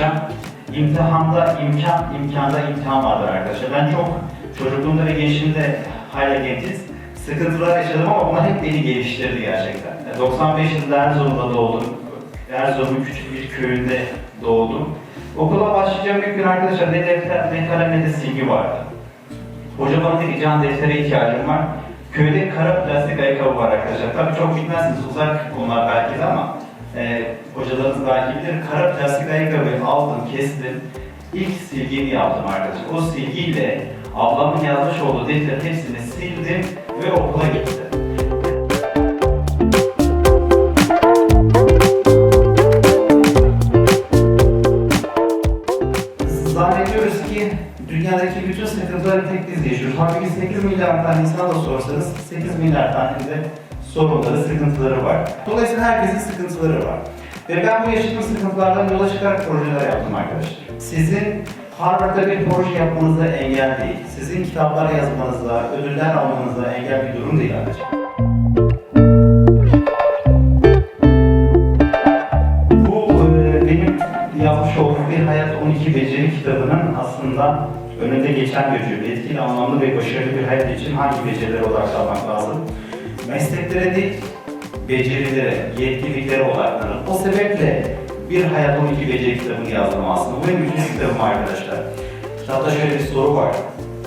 çalışacağım. İmtihanda imkan, imkanda imtihan vardır arkadaşlar. Ben çok çocukluğumda ve gençliğimde hala gençiz. Sıkıntılar yaşadım ama bunlar hep beni geliştirdi gerçekten. 95 yılında Erzurum'da doğdum. Erzurum'un küçük bir köyünde doğdum. Okula başlayacağım ilk gün arkadaşlar ne defter, ne kalem ne de silgi vardı. Hoca bana dedi ki can deftere ihtiyacım var. Köyde kara plastik ayakkabı var arkadaşlar. Tabii çok bilmezsiniz uzak konular belki de ama e, hocalarınız belki bilir. Kara plastik ayakkabıyı aldım, kestim. İlk silgimi yaptım arkadaşlar. O silgiyle ablamın yazmış olduğu defterin hepsini sildim ve okula gittim. Zannediyoruz ki dünyadaki bütün sıkıntıları tek biz yaşıyoruz. Halbuki 8 milyar tane insana da sorsanız 8 milyar tane de sorunları, sıkıntıları var. Dolayısıyla herkesin sıkıntıları var. Ve ben bu yaşadığım sıkıntılardan yola çıkarak projeler yaptım arkadaşlar. Sizin Harvard'da bir proje yapmanıza engel değil. Sizin kitaplar yazmanıza, ödüller almanıza engel bir durum değil arkadaşlar. Bu e, benim yazmış olduğum Bir Hayat 12 Beceri kitabının aslında önünde geçen cümle. Etkili, anlamlı ve başarılı bir hayat için hangi becerilere odaklanmak lazım? Mesleklere değil, becerilere, yetkinliklere odaklanın. O sebeple Bir Hayat 12 Beceri kitabını yazdım aslında. Bu benim üçüncü kitabım arkadaşlar. Kitapta şöyle bir soru var.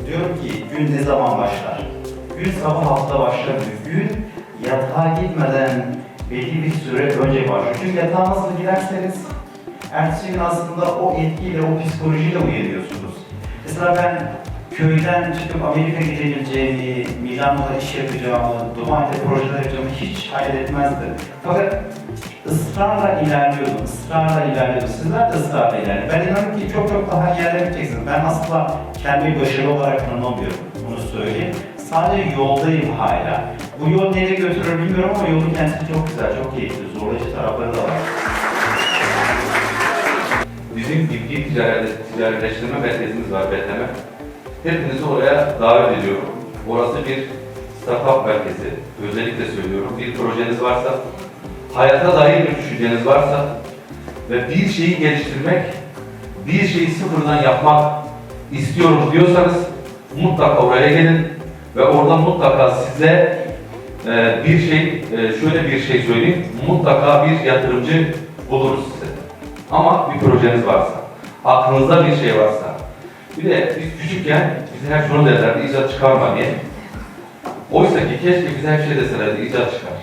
Diyor ki gün ne zaman başlar? Gün sabah hafta başlamıyor. Gün yatağa gitmeden belli bir süre önce başlıyor. Çünkü yatağa nasıl giderseniz ertesi gün aslında o etkiyle, o psikolojiyle uyanıyorsunuz. Mesela ben köyden çıkıp Amerika gidebileceğimi, Milano'da iş yapacağımı, Dubai'de projeler yapacağımı hiç hayal etmezdim. Fakat ısrarla ilerliyordum, ısrarla ilerliyordum. Sizler de ısrarla ilerleyin. Ben inanıyorum ki çok çok daha ilerleyeceksiniz. Ben asla kendimi başarılı olarak tanımlamıyorum, bunu söyleyeyim. Sadece yoldayım hala. Bu yol nereye götürür bilmiyorum ama yolun kendisi çok güzel, çok keyifli, zorlayıcı tarafları da var. Bizim bilgi ticaret, ticaretleştirme merkezimiz var BTM. Hepinizi oraya davet ediyorum. Orası bir startup merkezi. Özellikle söylüyorum. Bir projeniz varsa, hayata dair bir düşünceniz varsa ve bir şeyi geliştirmek, bir şeyi sıfırdan yapmak istiyorum diyorsanız mutlaka oraya gelin ve orada mutlaka size e, bir şey, e, şöyle bir şey söyleyeyim, mutlaka bir yatırımcı buluruz size. Ama bir projeniz varsa, aklınızda bir şey varsa, bir de biz küçükken bize hep şunu derlerdi, icat çıkarma diye. Oysa ki keşke bize hep şey deselerdi, icat çıkar.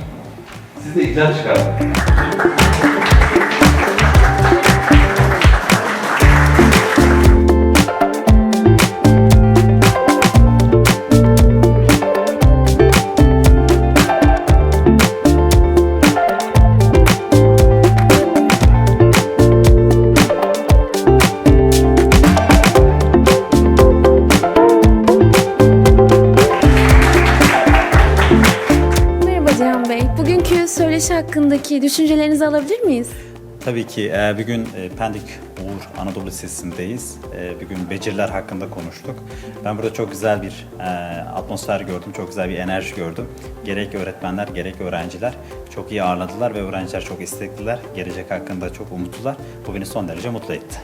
Siz de icat çıkarın. Hakkındaki düşüncelerinizi alabilir miyiz? Tabii ki e, bugün e, Pendik Uğur Anadolu Lisesi'ndeyiz. E, Bugün beceriler hakkında konuştuk. Ben burada çok güzel bir e, atmosfer gördüm, çok güzel bir enerji gördüm. Gerek öğretmenler, gerek öğrenciler çok iyi ağırladılar ve öğrenciler çok istekliler. Gelecek hakkında çok umutlular. Bu beni son derece mutlu etti.